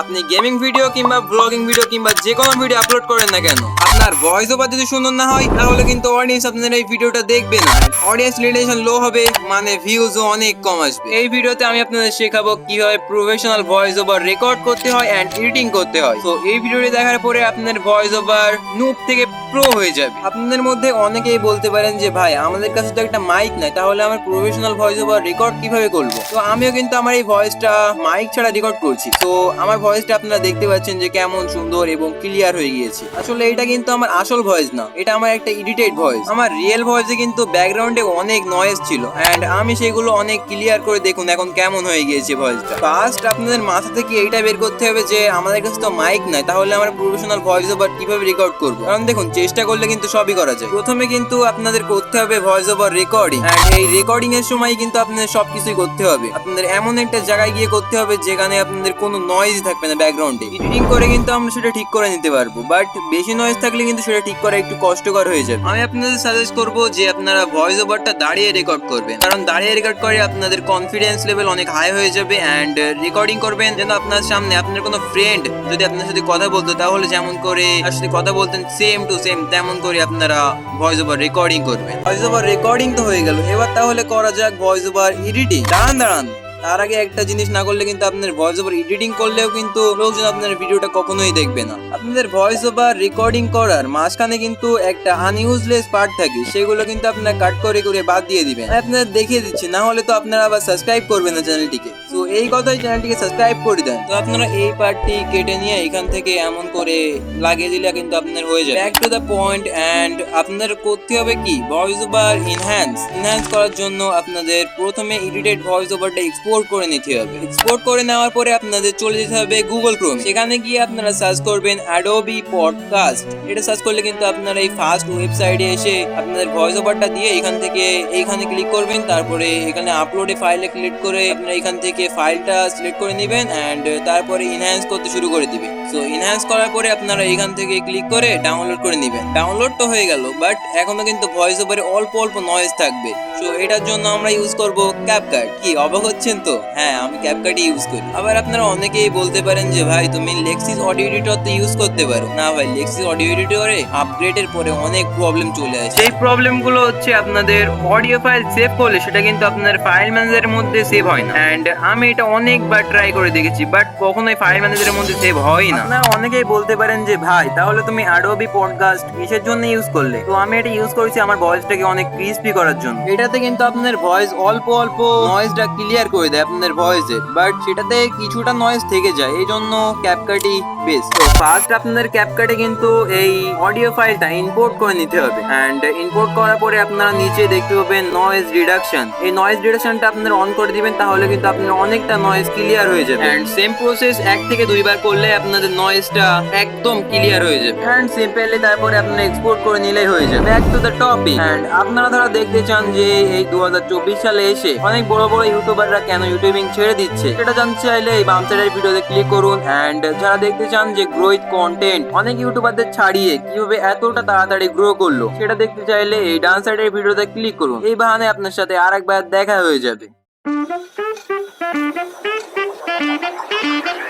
আপনি gaming video কিংবা blogging video কিংবা যে কোনো ভিডিও আপলোড করেন না কেন? আপনার ভয়েস ওভার যদি সুন্দর না হয়, তাহলে কিন্তু অডিয়েন্স আপনার এই ভিডিওটা দেখবে না। অডিয়েন্স রিলেশন লো হবে মানে ভিউজও অনেক কম আসবে। এই ভিডিওতে আমি আপনাদের শেখাবো কীভাবে প্রফেশনাল ভয়েস ওভার রেকর্ড করতে হয় এন্ড এডিটিং করতে হয়। তো এই ভিডিওটি দেখার পরে আপনার ভয়েস ওভার নুব থেকে প্রো হয়ে যাবে। আপনাদের মধ্যে অনেকেই বলতে পারেন যে, ভাই, আমাদের কাছে তো একটা মাইক নাই, তাহলে আমার প্রফেশনাল ভয়েস ওভার রেকর্ড কীভাবে করব? তো আমিও কিন্তু আমার এই ভয়েসটা মাইক ছাড়া রেকর্ড করছি। তো, আমার ভয়েসটা আপনারা দেখতে পাচ্ছেন যে কেমন সুন্দর এবং ক্লিয়ার হয়ে গিয়েছে। আসলে এটা কিন্তু আমার আসল ভয়েস না, এটা আমার একটা এডিটেড ভয়েস আমার রিয়েল ভয়েসে কিন্তু ব্যাকগ্রাউন্ডে অনেক নয়েজ ছিল এন্ড আমি সেগুলো অনেক ক্লিয়ার করে দেখুন এখন কেমন হয়ে গিয়েছে ভয়েসটা ফার্স্ট আপনাদের মাথা থেকে এইটা বের করতে হবে যে আমাদের কাছে তো মাইক নাই, তাহলে আমরা প্রফেশনাল ভয়েস ওভার কীভাবে রেকর্ড করব? কারণ দেখুন, চেষ্টা করলে কিন্তু সবই করা যায়। প্রথমে কিন্তু আপনাদের করতে হবে ভয়েস ওভার রেকর্ডিং এই রেকর্ডিং এর সময় কিন্তু আপনাদের সবকিছুই করতে হবে। আপনাদের এমন একটা জায়গায় গিয়ে করতে হবে যেখানে আপনাদের কোনো নয়েজ থাকবে না ব্যাকগ্রাউন্ডে এডিটিং করে কিন্তু আমরা সেটা ঠিক করে নিতে পারব বাট বেশি নয়েজ থাকলে কিন্তু সেটা ঠিক করা একটু কষ্টকর হয়ে যাবে। আমি আপনাদের সাজেস্ট করব যে আপনারা ভয়েস ওভারটা দাঁড়িয়ে রেকর্ড করবেন, কারণ দাঁড়িয়ে রেকর্ড করে আপনাদের কনফিডেন্স লেভেল অনেক হাই হয়ে যাবে অ্যান্ড রেকর্ডিং করবেন যেন আপনার সামনে আপনার কোনো ফ্রেন্ড যদি আপনার সাথে কথা বলতো, তাহলে যেমন করে সাথে কথা বলতেন সেম টু সেম তেমন করে আপনারা ভয়েস ওভার রেকর্ডিং করবেন। ভয়েস ওভার রেকর্ডিং তো হয়ে গেল, এবার তাহলে করা যাক ভয়েস ওভার এডিটিং দাঁড়ান দাঁড়ান। তার আগে একটা জিনিস না করলে কিন্তু আপনার ভয়েস ওভার এডিটিং করলেও কিন্তু লোকজন আপনার ভিডিওটা কখনোই দেখবে না। আপনাদের ভয়েস ওভার রেকর্ডিং করার মাঝখানে কিন্তু একটা আনইউজলেস পার্ট থাকে, সেগুলো কিন্তু আপনার কাট করে করে বাদ দিয়ে দিবেন। আপনারা দেখিয়ে দিচ্ছি, না হলে তো আপনারা আবার সাবস্ক্রাইব করবেন না চ্যানেলটিকে তো এই কথাই চ্যানেলটিকে সাবস্ক্রাইব করে দেন। তো আপনারা এই পার্টটি কেটে নিয়ে এখান থেকে এমন করে লাগিয়ে দিলে কিন্তু আপনার হয়ে যাবে। Back to the point and আপনাদের করতে হবে কি? ভয়েস ওভার ইনহ্যান্স ইনহ্যান্স করার জন্য আপনাদের প্রথমে এডিটেড ভয়েস ওভারটা এক্সপোর্ট করে নিতে হবে। এক্সপোর্ট করে নেওয়ার পরে আপনাদের চলে যেতে হবে গুগল ক্রোম সেখানে গিয়ে আপনারা সার্চ করবেন অ্যাডোবি পডকাস্ট এটা সার্চ করলে কিন্তু আপনারা এই ফার্স্ট ওয়েবসাইটে এসে আপনাদের ভয়েস ওভারটা দিয়ে এখান থেকে এইখানে ক্লিক করবেন। তারপরে এখানে আপলোডে ফাইলে ক্লিক করে আপনারা এখান থেকে ফাইলটা সিলেক্ট করে নেবেন অ্যান্ড তারপরে ইনহ্যান্স করতে শুরু করে দিবেন সো ইনহ্যান্স করার পরে আপনারা এখান থেকে ক্লিক করে ডাউনলোড করে নেবেন। ডাউনলোড তো হয়ে গেল বাট এখনও কিন্তু ভয়েস ওভারে অল্প অল্প নয়েজ থাকবে। সো এটার জন্য আমরা ইউজ করব ক্যাপকাট কি, অবাক হচ্ছেন তো? হ্যাঁ আমি ক্যাপকাটই ইউজ করি। আবার আপনারা অনেকেই বলতে পারেন যে, ভাই, তুমি লেক্সিস অডিও এডিটর তো ইউজ করতে পারো। না ভাই লেক্সিস অডিও এডিটরে আপগ্রেডের পরে অনেক প্রবলেম চলে আসে। সেই প্রবলেমগুলো হচ্ছে আপনাদের অডিও ফাইল সেভ করলে, সেটা কিন্তু আপনার ফাইল ম্যানেজারের মধ্যে সেভ হয় না। এন্ড আমি এটা অনেকবার ট্রাই করে দেখেছি বাট কখনোই ফাইল ম্যানেজারের মধ্যে সেভ হয় না। আপনারা অনেকেই বলতে পারেন যে ভাই তাহলে তুমি অ্যাডোবি পডকাস্ট কিসের জন্য ইউজ করলে? তো আমি এটা ইউজ করেছি আমার ভয়েসটাকে অনেক ক্রিস্পি করার জন্য। এটাতে কিন্তু আপনার ভয়েস অল্প অল্প নয়েজটা ক্লিয়ার করে দেয় আপনার ভয়েসের বাট সেটাতে কিছুটা নয়েজ থেকে যায় এই জন্য ক্যাপকাটই বেস্ট তো ফার্স্ট আপনাদের ক্যাপকাটে কিন্তু এই অডিও ফাইলটা ইম্পোর্ট করে নিতে হবে অ্যান্ড ইম্পোর্ট করার পরে আপনারা নিচে দেখতে পাবেন নয়েজ রিডাকশন এই নয়েজ রিডাকশনটা আপনারা অন করে দিবেন তাহলে কিন্তু আপনার অনেকটা নয়েজ ক্লিয়ার হয়ে যাবে। অ্যান্ড সেম প্রসেস এক থেকে দুইবার করলে আপনাদের নয়েজটা একদম ক্লিয়ার হয়ে যাবে। অ্যান্ড সিম্পলি তারপরে আপনারা এক্সপোর্ট করে নিলেই হয়ে যাবে। Back to the topic and আপনারা যারা দেখতে চান যে এই দুহাজার চব্বিশ সালে এসে অনেক বড় বড় ইউটিউবাররা কেন ইউটিউবিং ছেড়ে দিচ্ছে সেটা জানতে চাইলে এই বাম সাইডের ভিডিওতে ক্লিক করুন। অ্যান্ড যারা দেখতে চান যে গ্রোথ কন্টেন্ট অনেক ইউটিউবারদের ছাড়িয়ে কীভাবে এতটা তাড়াতাড়ি গ্রো করল সেটা দেখতে চাইলে এই ডান সাইডের ভিডিওতে ক্লিক করুন। এই বাহানে আপনার সাথে আরেকবার দেখা হয়ে যাবে। Thank you.